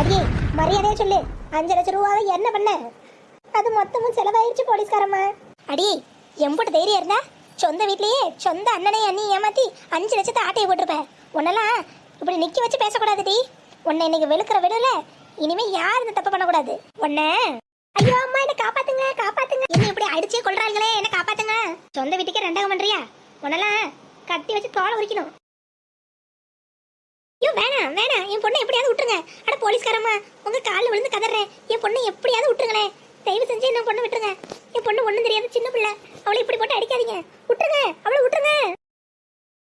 அடியே மரியாதையா சொல்லு. அஞ்சு லட்சம் ரூபாவை என்ன பண்ண? அது மொத்தமும் செலவாயிருச்சு போலீஸ்காரம்மா. அடி எம்புட்டு தைரியம் இருந்தா? சொந்த வீட்லயே சொந்த அண்ணனை அண்ணி ஏமாத்தி அஞ்சு லட்சத்தை ஆட்டையை போட்டிருப்பேன் உன்னெல்லாம் இப்படி நிக்க வச்சு பேசக்கூடாது டி. உன்னை இன்னைக்கு வெளுக்கிற விடல இனிமே யார் இந்த தப்பு பண்ணக்கூடாது. உன்னை ஐயோ அம்மா என்ன காப்பாத்துங்க காப்பாத்துங்க. என்ன இப்படி அடிச்சே கொள்றாங்களே என்ன காப்பாத்துங்க. சொந்த வீட்டுக்கே ரெண்டாக பண்றியா? உன்னெல்லாம் கட்டி வச்சு தோலை உரிக்கணும். ஐயோ வேணாம் வேணாம். என் பொண்ணை எப்படியாவது விட்டுருங்க. அட போலீஸ்காரம்மா உங்க காலில் விழுந்து கதறேன். என் பொண்ணை எப்படியாவது விட்டுருங்களேன் தயவு செஞ்சு என்ன பொண்ணை விட்டுருங்க. என் பொண்ணு ஒண்ணும் தெரியாது சின்ன பிள்ளை. அவளை இப்படி போட்டு அடிக்காதீங்க. விட்டுருங்க அவளை விட்டுருங்க.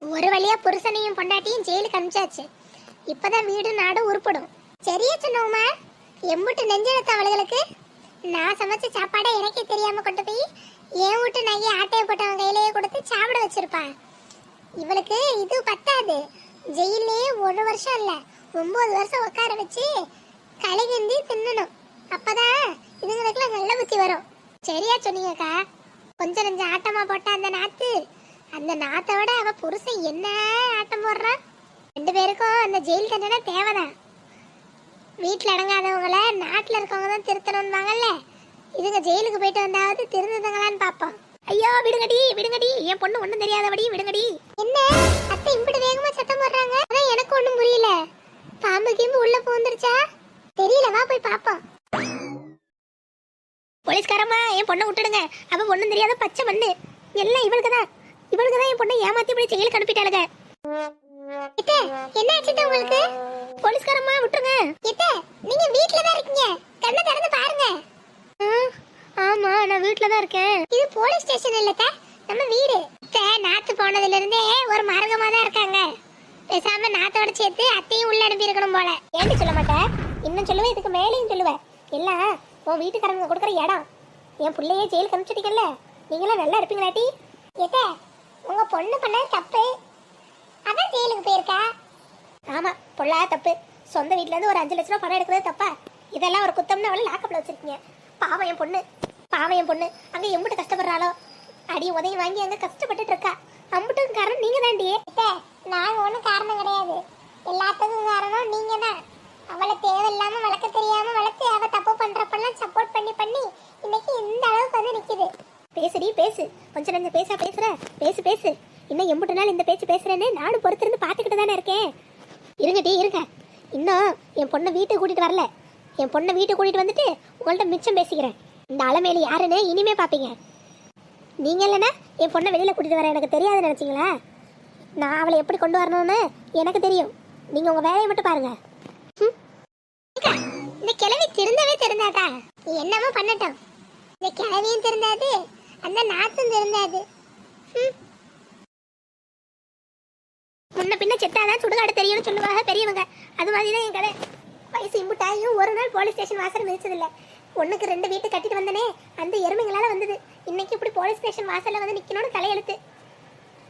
ஒரு வழியா புருஷனையும் பொண்டாட்டியும் ஜெயிலுக்கு அனுப்பிச்சாச்சு. இப்பதான் வீடு நாடு உருப்படும். சரியா சொன்னோமா எம்புட்டு நெஞ்செழுத்த அவளுகளுக்கு? நான் சமைச்ச சாப்பாடை எனக்கே தெரியாம கொண்டு போய் என் வீட்டு நகையை ஆட்டையை போட்டவன் கையிலேயே கொடுத்து சாப்பிட வச்சிருப்பான். இவளுக்கு இது பத்தாது. ஜெயிலே ஒரு வருஷம் இல்ல. ஒன்பது வருஷம் உட்கார வச்சு கலைகிந்தி தின்னணும். அப்பதான் இதுங்களுக்குலாம் நல்ல புத்தி வரும். சரியா சொன்னீங்கக்கா. கொஞ்சம் நெஞ்ச ஆட்டமா போட்ட அந்த நாத்து. அந்த நாத்தை விட அவ புருஷன் என்ன ஆட்டம் போடுறா? ரெண்டு பேருக்கும் அந்த ஜெயில் தண்டனை தேவைதான். வீட்டில் அடங்காதவங்கள நாட்டில் இருக்கவங்க தான் திருத்தணும்பாங்கல்ல. இதுங்க ஜெயிலுக்கு போயிட்டு வந்தாவது திருந்துதுங்களான்னு பார்ப்போம். ஐயோ விடுங்கடி விடுங்கடி. என் பொண்ணு ஒண்ணும் தெரியாதபடி விடுங்கடி. என்ன? அத்தை இப்படி வேகமா சத்தம் போடுறாங்க. அதான் எனக்கு ஒண்ணும் புரியல. பாம்பு கீம்பு உள்ள பூந்துருச்சா தெரியல வா போய் பாப்போம். போலீஸ்காரம்மா என் பொண்ணை விட்டுடுங்க. அவ ஒண்ணும் தெரியாத பச்சை மண்ணு. எல்லாம் இவளுக்கு தான் இவளுக்கு தான் என் பொண்ணை ஏமாத்தி இப்படி ஜெயிலுக்கு அனுப்பிட்டாளுங்க. என்ன ஆச்சு உங்களுக்கு? போலீஸ்காரம்மா விட்டுருங்க. நீங்க வீட்ல தான் இருக்கீங்க. கண்ணை திறந்து பாருங்க. ஆமா நான் வீட்ல தான் இருக்கேன். இது போலீஸ் ஸ்டேஷன் இல்ல நம்ம வீடு. அத்தை, நாத்து போனதுல இருந்தே ஒரு மார்க்கமா தான் இருக்காங்க. பேசாம நாத்தோட சேர்த்து அத்தையும் உள்ள அனுப்பி இருக்கணும் போல. ஏன்னு சொல்ல மாட்டேன் இன்னும் சொல்லுவேன் இதுக்கு மேலேயும் சொல்லுவேன் எல்லாம் உன் வீட்டுக்காரங்க கொடுக்குற இடம். என் பிள்ளையே ஜெயிலுக்கு அனுப்பிச்சிட்டீங்கல்ல. நீங்களாம் நல்லா இருப்பீங்களாட்டி ஏத்தே உங்க பொண்ணு பண்ண தப்பு. அதான் ஜெயிலுக்கு போயிருக்கா. ஆமா பொல்லா தப்பு. சொந்த வீட்டுல இருந்து ஒரு அஞ்சு லட்ச ரூபா பணம் எடுக்கிறது தப்பா. இதெல்லாம் ஒரு குத்தம்னு அவளை லாக்கப்ல வச்சிருக்கீங்க. பாவம் என் பொண்ணு. பாவம் என் பொண்ணு. அங்க எம்பிட்டு கஷ்டப்படுறாளோ? அடி உதவி வாங்கி அங்க கஷ்டப்பட்டுட்டு இருக்கா அம்புட்டுக்கும் காரணம் நீங்க தாண்டி நாங்க ஒண்ணும் காரணம் கிடையாது. எல்லாத்துக்கும் காரணம் நீங்க தான் அவளை தேவையில்லாம வளர்க்க தெரியாம வளர்த்து அவ தப்பு பண்றப்பெல்லாம் சப்போர்ட் பண்ணி பண்ணி இன்னைக்கு இந்த அளவுக்கு வந்து நிக்குது. பேசுடி பேசு. கொஞ்ச நேரம் பேசா பேசுற. பேசு பேசு. இன்னும் எம்புட்டு நாள் இந்த பேச்சு பேசுறேன்னு நானும் பொறுத்திருந்து பார்த்துக்கிட்டு தானே இருக்கேன். இருங்கடி இருங்க. இன்னும் என் பொண்ணை வீட்டுக்கு கூட்டிட்டு வரல. என் பொண்ணை வீட்டுக்கு கூட்டிட்டு வந்துட்டு உங்கள்ட்ட மிச்சம் பேசிக்கிறேன். இந்த அலமேலு யாருன்னு இனிமே பார்ப்பீங்க நீங்க இல்லைன்னா என் பொண்ணை வெளியில் கூட்டிட்டு வர எனக்கு தெரியாது நினைச்சீங்களா? நான் அவளை எப்படி கொண்டு வரணும்னு எனக்கு தெரியும். நீங்க உங்க வேலையை மட்டும் பாருங்க. இந்த கிழவி திருந்தவே திருந்தாதா? என்னமோ பண்ணட்டும். இந்த கிழவியும் திருந்தாது அந்த நாத்தும் திருந்தாது. ம். முன்ன பின்ன செத்தாதான் சுடுகாடு தெரியும்னு சொல்லுவாங்க பெரியவங்க. அது மாதிரி தான் என் கதை. வயசு இம்புட்டாயும் ஒரு நாள் போலீஸ் ஸ்டேஷன் வாசல் மிதிச்சதில்லை. ஒண்ணுக்கு ரெண்டு வீட்டு கட்டிட்டு வந்தனே அந்த எருமைங்களால வந்தது. இன்னைக்கு இப்படி போலீஸ் ஸ்டேஷன் வாசல்ல வந்து நிக்கணும்னு தலையெழுத்து.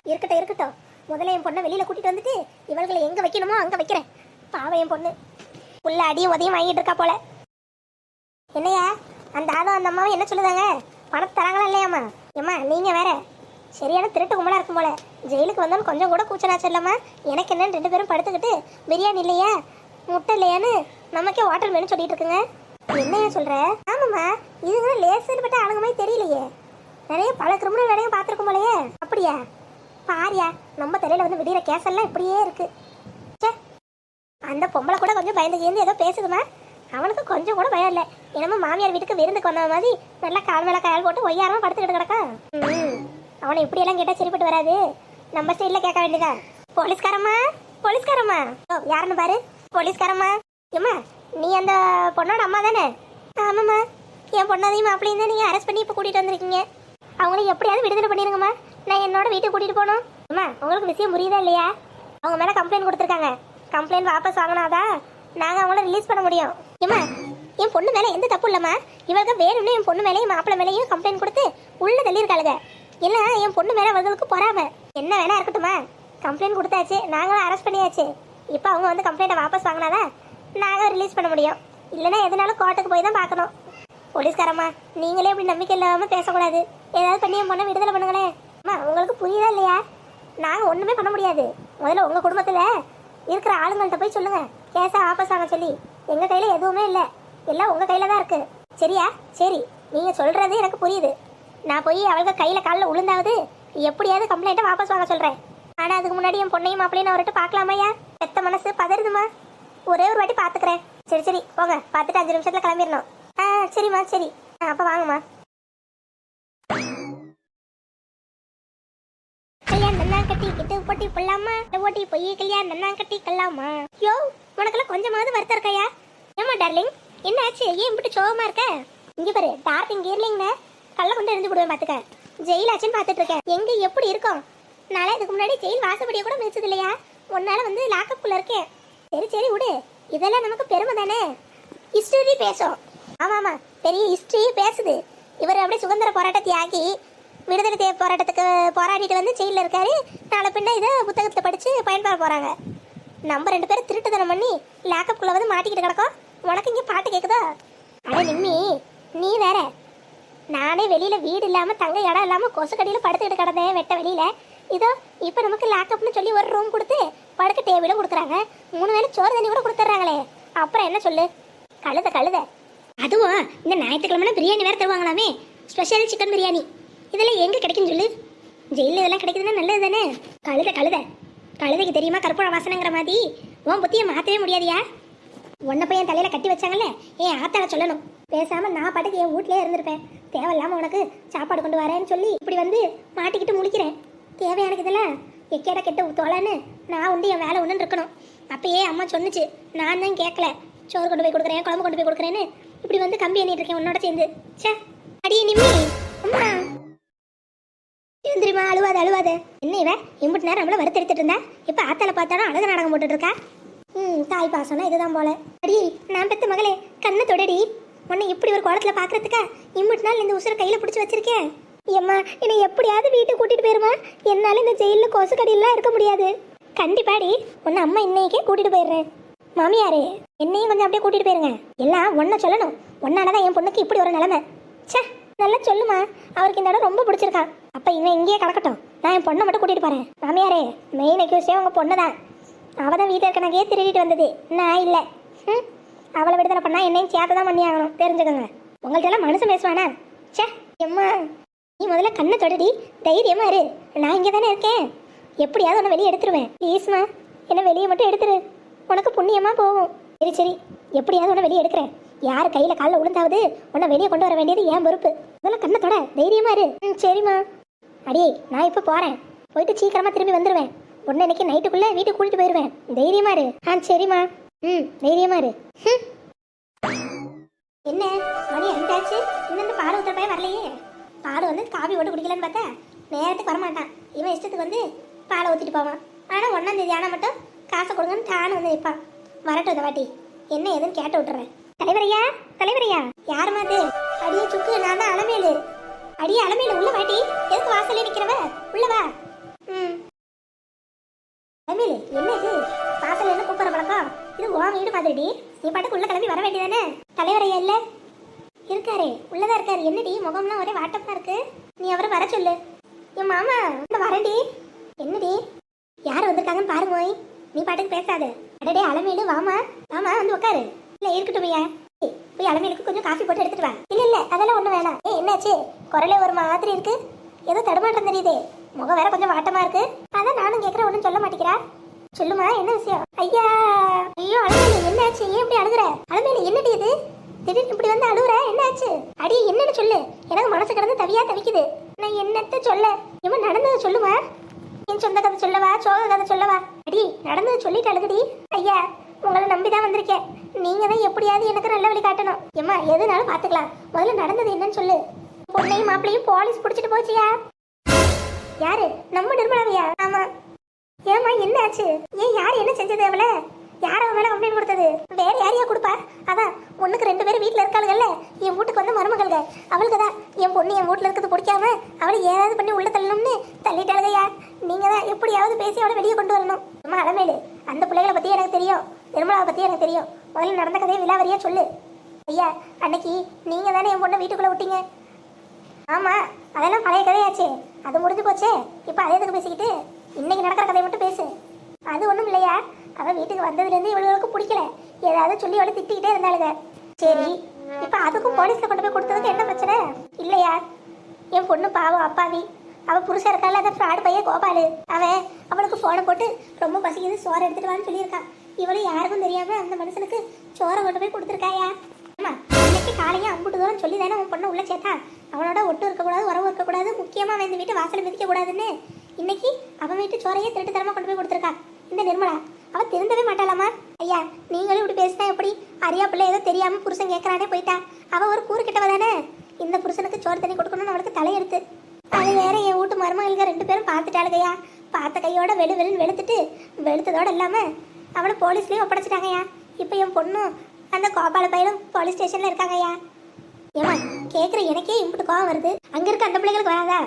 இருக்கட்டும் இருக்கட்டும். முதல்ல என் பொண்ணை வெளியில கூட்டிட்டு வந்துட்டு இவர்களை எங்க வைக்கணுமோ அங்க வைக்கிறேன். பாவம் என் பொண்ணு. உள்ள அடியும் உதயம் வாங்கிட்டு இருக்கா போல. என்னையா? அந்த ஆதம் அந்த அம்மாவும் என்ன சொல்லுதாங்க? பணத்தை தராங்களா இல்லையாம்மா? ஏம்மா நீங்க வேற. சரியான திருட்டு கும்பலா இருக்கும் போல. ஜெயிலுக்கு வந்தோன்னு கொஞ்சம் கூட கூச்சலாச்சு இல்லம்மா எனக்கு என்னன்னு ரெண்டு பேரும் படுத்துக்கிட்டு பிரியாணி இல்லையா? முட்டை இல்லையான்னு? நமக்கே ஹோட்டல் வேணும்னு சொல்லிட்டு இருக்குங்க. என்னையா சொல்ற? ஆமாம்மா இதுங்க லேசர் பட்ட ஆளுங்க மாதிரி தெரியலையே. நிறைய பல கிரிமினல் வேலையும் பார்த்துருக்கும் போலயே. அப்படியா? பாரியா நம்ம தலையில வந்து விடிகிற கேஸ் எல்லாம் இப்படியே இருக்கு. ச்சே அந்த பொம்பளை கூட கொஞ்சம் பயந்து கேந்து ஏதோ பேசுதுமா அவனுக்கு கொஞ்சம் கூட பயம் இல்லை. என்னமோ மாமியார் வீட்டுக்கு விருந்துக்கு வந்த மாதிரி நல்லா கால் மேல கால் போட்டு ஒய்யாரமா படுத்துக்கிட்டு கிடக்கான் ம், அவனை இப்படி எல்லாம் கேட்டா சரிப்பட்டு வராது. நம்ம ஸ்டைல்ல கேட்க வேண்டியதா போலீஸ்காரம்மா போலீஸ்காரம்மா. யாருன்னு பாரு? போலீஸ்காரம்மா. ஏம்மா நீ அந்த பொண்ணோட அம்மா தானே? ஆமாம்மா. என் பொண்ணாதையும் மாப்பிள்ளையும் தான் நீங்கள் அரெஸ்ட் பண்ணி இப்போ கூட்டிகிட்டு வந்திருக்கீங்க. அவங்கள எப்படியாவது விடுதலை பண்ணிருங்கம்மா. நான் என்னோட வீட்டுக்கு கூட்டிகிட்டு போகணும். அம்மா உங்களுக்கு விஷயம் புரியுதா இல்லையா? அவங்க மேலே கம்ப்ளைண்ட் கொடுத்துருக்காங்க. கம்ப்ளைண்ட் வாபஸ் வாங்கினாதான் நாங்கள் அவங்கள ரிலீஸ் பண்ண முடியும். ஏம்மா என் பொண்ணு மேலே எந்த தப்பு இல்லைம்மா. இவளுக்கு வேணும்னு என் பொண்ணு மேலேயும் மாப்பிள்ளை மேலேயும் கம்ப்ளைண்ட் கொடுத்து உள்ள தள்ளியிருக்காளுங்க. இல்லை என் பொண்ணு மேலே அவர்களுக்கு பொறாம. என்ன வேணா இருக்கட்டுமா கம்ப்ளைண்ட் கொடுத்தாச்சு. நாங்களும் அரெஸ்ட் பண்ணியாச்சு. இப்போ அவங்க வந்து கம்ப்ளைண்ட்டை வாபஸ் வாங்கினாதான் நாங்கள் ரிலீஸ் பண்ண முடியும். இல்லைன்னா எதுனாலும் கோர்ட்டுக்கு போய் தான் பார்க்கணும். போலீஸ்காரம்மா நீங்களே இப்படி நம்பிக்கை இல்லாமல் பேசக்கூடாது. ஏதாவது பண்ணி என் பொண்ணை விடுதலை பண்ணுங்களேன் அம்மா உங்களுக்கு புரியுதா இல்லையா? நாங்கள் ஒன்றுமே பண்ண முடியாது. முதல்ல உங்கள் குடும்பத்தில் இருக்கிற ஆளுங்கள்கிட்ட போய் சொல்லுங்கள் கேஸை வாபஸ் வாங்க சொல்லி. எங்கள் கையில் எதுவுமே இல்லை. எல்லாம் உங்கள் கையில் தான் இருக்குது சரியா? சரி. நீங்கள் சொல்கிறது எனக்கு புரியுது. நான் போய் அவளுக்கு கையில் காலில் உளுந்தாவது எப்படியாவது கம்ப்ளைண்ட்டை வாபஸ் வாங்க சொல்கிறேன் ஆனால் அதுக்கு முன்னாடி என் பொண்ணையும் மாப்பிளையும் அவர்கிட்ட பார்க்கலாமையா பெத்த மனசு பதறுதுமா? ஒரே ஒரு வாட்டி பாத்துக்கிறேன். சரி சரி போங்க. பார்த்துட்டு அஞ்சு நிமிஷத்தில் கிளம்பிடணும். ஆ சரிம்மா சரி. ஆ, அப்போ வாங்கம்மா. கல்யாணம் நன்னா கட்டி கிட்டு போட்டி போடலாமா? ஓட்டி போய் கல்யாணம் நன்னா கட்டி கல்லாமா யோ உனக்கெல்லாம் கொஞ்சமாவது வருத்தம் இருக்கையா? ஏமா டார்லிங் என்ன ஆச்சு? ஏன் இப்படி சோகமா இருக்க? இங்க பாரு டார்லிங் கீர்லிங்னு கள்ள கொண்டு இருந்து விடுவேன் பாத்துக்க. ஜெயில் ஆச்சுன்னு பாத்துட்டு இருக்கேன். எங்க எப்படி இருக்கும்? நாளை இதுக்கு முன்னாடி ஜெயில் வாசப்படியை கூட மிதிச்சது இல்லையா? உன்னால வந்து லாக்கப்புக்குள்ள இருக்கேன். சரி சரி விடு. இதெல்லாம் நமக்கு பெருமை தானே? ஹிஸ்டரி பேசும். ஆமாம் ஆமாம் பெரிய ஹிஸ்டரி பேசுது. இவர் அப்படியே சுதந்திர போராட்டத்தை ஆக்கி விடுதலை தேவை போராட்டத்துக்கு போராடிட்டு வந்து ஜெயிலில் இருக்காரு. நாளை பின்ன இதை புத்தகத்தில் படித்து பயன்பெற போகிறாங்க நம்ம ரெண்டு பேரும் திருட்டுத்தனம் பண்ணி லேக்கப்புக்குள்ளே வந்து மாட்டிக்கிட்டு கிடக்கோம். உனக்கு இங்கே பாட்டு கேட்குதா அட நிம்மி நீ வேற. நானே வெளியில் வீடு இல்லாமல் தங்க இடம் இல்லாமல் கொசுக்கடியில் படுத்துக்கிட்டு கிடந்தேன் வெட்ட வெளியில். இதோ இப்போ நமக்கு லேக்கப்னு சொல்லி ஒரு ரூம் கொடுத்து படுக்க டேபிளும் கொடுக்குறாங்க. மூணு வேளை சோறு தண்ணி கூட கொடுத்துட்றாங்களே. அப்புறம் என்ன சொல்லு? கழுத கழுத. அதுவும் இந்த ஞாயிற்றுக்கிழமை பிரியாணி வேறு தருவாங்களாமே. Special chicken biryani. இதெல்லாம் எங்கே கிடைக்குன்னு சொல்லு? ஜெயிலில் இதெல்லாம் கிடைக்குதுன்னா நல்லது தானே கழுத கழுத. கழுதைக்கு தெரியுமா கற்பூர வாசனைங்கிற மாதிரி? உன் புத்தியை மாற்றவே முடியாதியா? உன்னை போய் என் தலையில் கட்டி வச்சாங்கல்ல? ஏன் ஆத்தால சொல்லணும். பேசாமல் நான் பாட்டுக்கு என் வீட்லேயே இருந்திருப்பேன். தேவையில்லாமல் உனக்கு சாப்பாடு கொண்டு வரேன்னு சொல்லி இப்படி வந்து மாட்டிக்கிட்டு முடிக்கிறேன் தேவை எனக்கு இதில்? எக்கேட கெட்ட தோலன்னு? நான் உண்டு என் வேலை ஒன்றுன்னு இருக்கணும். அப்பயே அம்மா சொன்னுச்சு. நான் தான் கேட்கல சோறு கொண்டு போய் கொடுக்குறேன் குழம்பு கொண்டு போய் கொடுக்குறேன்னு. இப்படி வந்து கம்பி எண்ணிட்டு இருக்கேன் உன்னோட சேர்ந்து. ச்சே. அடி நிம்மி. அம்மா. தெரியுமா? அழுவாத அழுவாத. என்ன இவ? இம்புட்டு நேரம் நம்மள வறுத்தெடுத்துட்டு இருந்தா? இப்போ ஆத்தால பார்த்தாலும் அழகு நாடகம் போட்டுட்டு இருக்கா ம் தாய் பாசம்னா இதுதான் போல. அடி நான் பெத்த மகளே. கண்ணை தொடடி. உன்னை இப்படி ஒரு குளத்துல பாக்குறதுக்கா? இம்புட்டு நாள் இந்த உசுரை கையில் பிடிச்சி வச்சிருக்கேன் ஏம்மா என்னை எப்படியாவது வீட்டுக்கு கூட்டிட்டு போயிருமா? என்னால இந்த ஜெயிலில் கொசு கடியெல்லாம் இருக்க முடியாது. கண்டிப்பாடி உன்னை அம்மா இன்னைக்கே கூட்டிட்டு போயிடுறேன். மாமியாரே என்னையும் கொஞ்சம் அப்படியே கூட்டிட்டு போயிருங்க. எல்லாம் ஒன்ன சொல்லணும். ஒன்னாலதான் என் பொண்ணுக்கு இப்படி ஒரு நிலைமை. ச்சே நல்லா சொல்லுமா. அவருக்கு இந்த இடம் ரொம்ப பிடிச்சிருக்கான் அப்ப இவன் இங்கேயே கிடக்கட்டும் நான் என் பொண்ணை மட்டும் கூட்டிட்டு போறேன். மாமியாரே மெயின் அக்யூஸே உங்க பொண்ணு தான் அவ தான் வீட்டில் இருக்க நகையே திருடிட்டு வந்தது. நான் இல்லை. ம்? அவளை விடுதலை பண்ணா என்னையும் சேர்த்து தான் பண்ணி ஆகணும் தெரிஞ்சுக்கோங்க. உங்கள்கிட்ட எல்லாம் மனுஷன் பேசுவானா? ச்சே எம்மா. நீ முதல்ல கண்ணை தொடடி தைரியமா இரு. நான் இங்கே தானே இருக்கேன். எப்படியாவது உன்னை வெளியே எடுத்துருவேன். ப்ளீஸ்மா என்ன வெளியே மட்டும் எடுத்துரு. உனக்கு புண்ணியமா போகும் சரி சரி. எப்படியாவது உன்னை வெளியே எடுக்கிறேன். யார் கையில காலில் உளுந்தாவது உன்னை வெளியே கொண்டு வர வேண்டியது ஏன் பொறுப்பு. முதல்ல கண்ணை தொட தைரியமா இரு. ம் சரிம்மா. அடியே நான் இப்போ போறேன். போயிட்டு சீக்கிரமா திரும்பி வந்துடுவேன் உடனே இன்னைக்கு நைட்டுக்குள்ள வீட்டுக்கு கூட்டிட்டு போயிடுவேன் தைரியமா இரு. ஆ சரிம்மா. ம் தைரியமா இரு. என்ன? மணி அஞ்சாச்சு. இன்னும் இந்த பையன் வரலையே. பால் வந்து காபி போட்டு குடிக்கலன்னு பார்த்தா நேரத்துக்கு வரமாட்டான். இவன் இஷ்டத்துக்கு வந்து பாலை ஊற்றிட்டு போவான். ஆனால் ஒன்றாந்தேதி ஆனால் மட்டும் காசை கொடுங்கன்னு தானு வந்து நிற்பான் வரட்டும் இந்த வாட்டி. என்ன ஏதுன்னு கேட்டு விட்டுறேன். தலைவரையா தலைவரையா யாரும்மா அது? அடியே சுக்கு நான் தான் அலமேலு. அடியே அலமேலு உள்ள வாட்டி. எதுக்கு வாசலே நிற்கிறவ உள்ளவா ம். அலமேலு என்ன இது? வாசல் என்ன கூப்பிட்ற பழக்கம்? இது ஓ வீடு மாதிரிடி. நீ பாட்டுக்கு உள்ள கிளம்பி வர வேண்டியதானே? தலைவரையா இல்லை? இருக்காரே உள்ளதா இருக்காரு. என்னடி முகம்லாம் ஒரே வாட்டமா இருக்கு. நீ அவரை வர சொல்லு. என் மாமா இந்த வரேன்டி. என்னடி? யார் வந்திருக்காங்கன்னு பாருங்க நீ பாட்டுக்கு பேசாத. அடடே அலமேலு வாமா. வாமா வந்து உட்காரு இல்ல இருக்கட்டும் ஐயா. போய் அலமேலுக்கு கொஞ்சம் காஃபி போட்டு எடுத்துட்டு வா. இல்ல இல்ல அதெல்லாம் ஒண்ணு வேணாம். ஏய் என்னாச்சு? குரலே ஒரு மாதிரி இருக்கு. ஏதோ தடுமாற்றம் தெரியுதே. முகம் வேற கொஞ்சம் வாட்டமா இருக்கு. அதான் நானும் கேக்குறேன் ஒன்றும் சொல்ல மாட்டேங்கிறா. சொல்லுமா என்ன விஷயம்? ஐயா. ஐயோ அலமேலு என்னாச்சு? ஏன் இப்படி அழுகுற? அலமேலு என்னடி இது? திடீர்னு இப்படி வந்து அழுகுற என்னாச்சு? அடி என்னன்னு சொல்லு. எனக்கு மனசு கிடந்து தவியா தவிக்குது. நான் என்னத்த சொல்ல? இவன் நடந்ததை சொல்லுவா? என் சொந்த கதை சொல்லவா? சோக கதை சொல்லவா? அடி நடந்ததை சொல்லிட்டு அழுகுடி. ஐயா உங்களை நம்பி தான் வந்திருக்கேன். நீங்க தான் எப்படியாவது எனக்கு நல்ல வழி காட்டணும். ஏம்மா எதுனாலும் பாத்துக்கலாம். முதல்ல நடந்தது என்னன்னு சொல்லு. பொண்ணையும் மாப்பிளையும் போலீஸ் பிடிச்சிட்டு போச்சியா? யாரு? நம்ம நிர்மலாவையா? ஆமா. ஏமா என்ன ஆச்சு ஏன் யார் என்ன செஞ்சது அவளை யார் அவன் மேல கம்ப்ளைண்ட் கொடுத்தது வேற யாரையா கொடுப்பா அதான் ஒண்ணுக்கு ரெண்டு பேரும் வீட்ல இருக்காளுகள்ல என் வீட்டுக்கு வந்த மருமகள்க. அவளுக்கு தான் என் பொண்ணு என் வீட்டில் இருக்கிறது பிடிக்காம அவளை ஏதாவது பண்ணி உள்ள தள்ளணும்னு தள்ளிட்டாளுகையா? நீங்கள் தான் எப்படியாவது பேசி அவளை வெளியே கொண்டு வரணும். சும்மா அலமேலு அந்த பிள்ளைகளை பற்றி எனக்கு தெரியும். நிர்மலாவை பற்றி எனக்கு தெரியும். முதல்ல நடந்த கதையை விலாவரியா சொல்லு. ஐயா அன்னைக்கு நீங்கள் தானே என் பொண்ணை வீட்டுக்குள்ளே விட்டீங்க? ஆமாம் அதெல்லாம் பழைய கதையாச்சே. அது முடிஞ்சு போச்சே. இப்போ அதே எதுக்கு பேசிக்கிட்டு? இன்னைக்கு நடக்கிற கதையை மட்டும் பேசு. அது ஒன்றும் இல்லையா. அவள் வீட்டுக்கு வந்ததுலேருந்து இவளுக்கு பிடிக்கல. ஏதாவது சொல்லி அவளை திட்டிக்கிட்டே இருந்தாளுங்க சரி இப்போ அதுக்கும் போலீஸ்ல கொண்டு போய் கொடுத்ததுக்கு என்ன பிரச்சனை? இல்லையா? என் பொண்ணு பாவம் அப்பாவி. அவ புருஷன் இருக்கால அந்த ஃப்ராடு பையன் கோபாலு. அவன் அவளுக்கு ஃபோனை போட்டு ரொம்ப பசிக்குது சோறு எடுத்துட்டு வான்னு சொல்லியிருக்கான் இவளும் யாருக்கும் தெரியாம அந்த மனுஷனுக்கு சோறை கொண்டு போய் கொடுத்துருக்காயா? ஆமா இன்னைக்கு காலையே அம்புட்டு தூரம் சொல்லி தானே உன் பொண்ணை உள்ள சேர்த்தா? அவனோட ஒட்டு இருக்கக்கூடாது உறவு இருக்கக்கூடாது முக்கியமா அவன் இந்த வீட்டு வாசல் மிதிக்க கூடாதுன்னு இன்னைக்கு அவன் வீட்டு சோறையே திருட்டு தரமா கொண்டு போய் கொடுத்துருக்கான் இந்த நிர்மலா அவ திருந்தவே மாட்டாளாமா ஐயா நீங்களும் இப்படி பேசினா எப்படி அரியா பிள்ளை ஏதோ தெரியாம புருஷன் கேட்கறானே போயிட்டா அவ ஒரு கூறு கிட்டவ தானே இந்த புருஷனுக்கு சோறு தண்ணி கொடுக்கணும்னு அவளுக்கு தலையெடுத்து அது வேற என் வீட்டு மருமகளுக்கு ரெண்டு பேரும் பார்த்துட்டாளுகையா பார்த்த வெளு வெளுன்னு வெளுத்துட்டு வெளுத்ததோடு இல்லாமல் அவளை போலீஸ்லேயும் ஒப்படைச்சிட்டாங்கய்யா. இப்போ என் பொண்ணும் அந்த கோபால பையனும் போலீஸ் ஸ்டேஷனில் இருக்காங்கய்யா. ஏமா கேட்குற எனக்கே இம்புட்டு கோவம் வருது. அங்கே இருக்க அந்த பிள்ளைகளுக்கு வராதா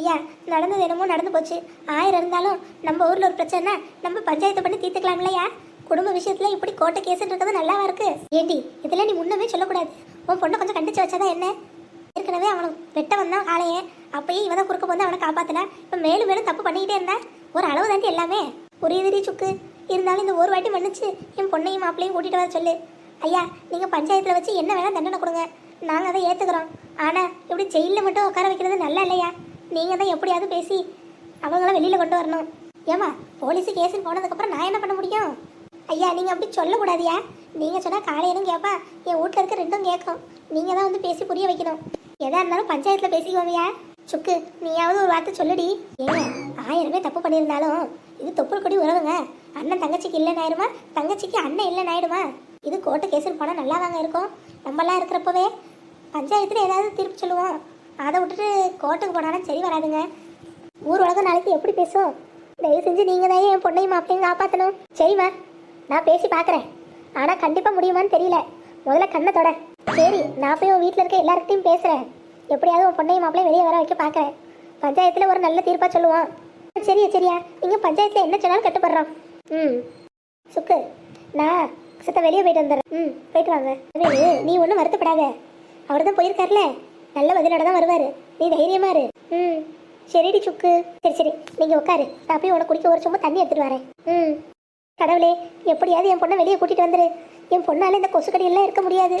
ஐயா நடந்தது என்னமோ நடந்து போச்சு. ஆயிரம் இருந்தாலும் நம்ம ஊரில் ஒரு பிரச்சனை நம்ம பஞ்சாயத்து பண்ணி தீர்த்துக்கலாம் இல்லையா குடும்ப விஷயத்துல இப்படி கோட்டை கேஸ் இருக்கிறது நல்லாவா இருக்கு? ஏண்டி இதெல்லாம் நீ முன்னமே சொல்லக்கூடாது. உன் பொண்ணை கொஞ்சம் கண்டிச்சு வச்சாதான் என்ன? ஏற்கனவே அவனுக்கு வெட்ட வந்தான் காளையே அப்பயே இவன் தான் குறுக்க வந்து அவனை காப்பாத்தினா? இப்ப மேலும் மேலும் தப்பு பண்ணிக்கிட்டே இருந்தா? ஒரு அளவு தாண்டி எல்லாமே. புரியுதுடி சுக்கு. இருந்தாலும் இந்த ஒரு வாட்டி மன்னிச்சு என் பொண்ணையும் மாப்பிளையும் கூட்டிட்டு வர சொல்லு. ஐயா நீங்க பஞ்சாயத்துல வச்சு என்ன வேணா தண்டனை கொடுங்க. நாங்க அதை ஏத்துக்கிறோம். ஆனா இப்படி ஜெயில மட்டும் உட்கார வைக்கிறது நல்லா இல்லையா? நீங்க தான் எப்படியாவது பேசி அவங்கள வெளியில கொண்டு வரணும். ஏமா போலீஸ் கேஸுன்னு போனதுக்கு அப்புறம் நான் என்ன பண்ண முடியும்? ஐயா நீங்க அப்படி சொல்லக்கூடாதியா? நீங்க சொன்னா காலையிலும் கேப்பா? என் வீட்டில் இருக்க ரெண்டும் கேட்கும் நீங்க தான் வந்து பேசி புரிய வைக்கணும். எதா இருந்தாலும் பஞ்சாயத்துல பேசிக்கோங்கயா சுக்கு நீயாவது ஒரு வார்த்தை சொல்லுடி. ஏன் ஆயிரமே தப்பு பண்ணியிருந்தாலும் இது தொப்புள் கொடி உறவுங்க. அண்ணன் தங்கச்சிக்கு இல்லைன்னு ஆயிடுமா தங்கச்சிக்கு அண்ணன் இல்லைன்னு ஆயிடுமா இது கோர்ட்டு கேஸுன்னு போனால் நல்லா தாங்க இருக்கும். நம்மளாம் இருக்கிறப்பவே பஞ்சாயத்தில் ஏதாவது தீர்ப்பு சொல்லுவோம். அதை விட்டுட்டு கோர்ட்டுக்கு போனாலும் சரி வராதுங்க. ஊர் உலகம் நாளைக்கு எப்படி பேசும்? தயவு செஞ்சு நீங்கள் தான் என் பொண்ணையும் மாப்பிளையும் காப்பாற்றணும் சரிம்மா நான் பேசி பார்க்குறேன் ஆனால் கண்டிப்பாக முடியுமான்னு தெரியல. முதல்ல கண்ணை தொட. சரி நான் போய் உன் வீட்டில் இருக்க எல்லார்கிட்டையும் பேசுகிறேன் எப்படியாவது உன் பொண்ணையும் மாப்பிளையும் வெளியே வர வைக்க பார்க்குறேன். பஞ்சாயத்தில் ஒரு நல்ல தீர்ப்பாக சொல்லுவான். சரியா சரியா. நீங்கள் பஞ்சாயத்தில் என்ன சொன்னாலும் கட்டுப்படுறோம். ம். சுக்கு நான் சித்த வெளியே போயிட்டு வந்துடுறேன். ம் போயிட்டு வாங்க. நீ ஒன்றும் வருத்தப்படாத. அவர் தான் போயிருக்காருல. நல்ல பதிலோட தான் வருவார். நீ தைரியமாக இரு. ம். சரிடி சுக்கு. சரி சரி. நீங்கள் உட்காரு. நான் போய் உனக்கு குடிக்க ஒரு சும்மா தண்ணி எடுத்துட்டு வரேன். ம். கடவுளே எப்படியாவது என் பொண்ணை வெளியே கூட்டிகிட்டு வந்துரு. என் பொண்ணால் இந்த கொசுக்கடியெல்லாம் இருக்க முடியாது.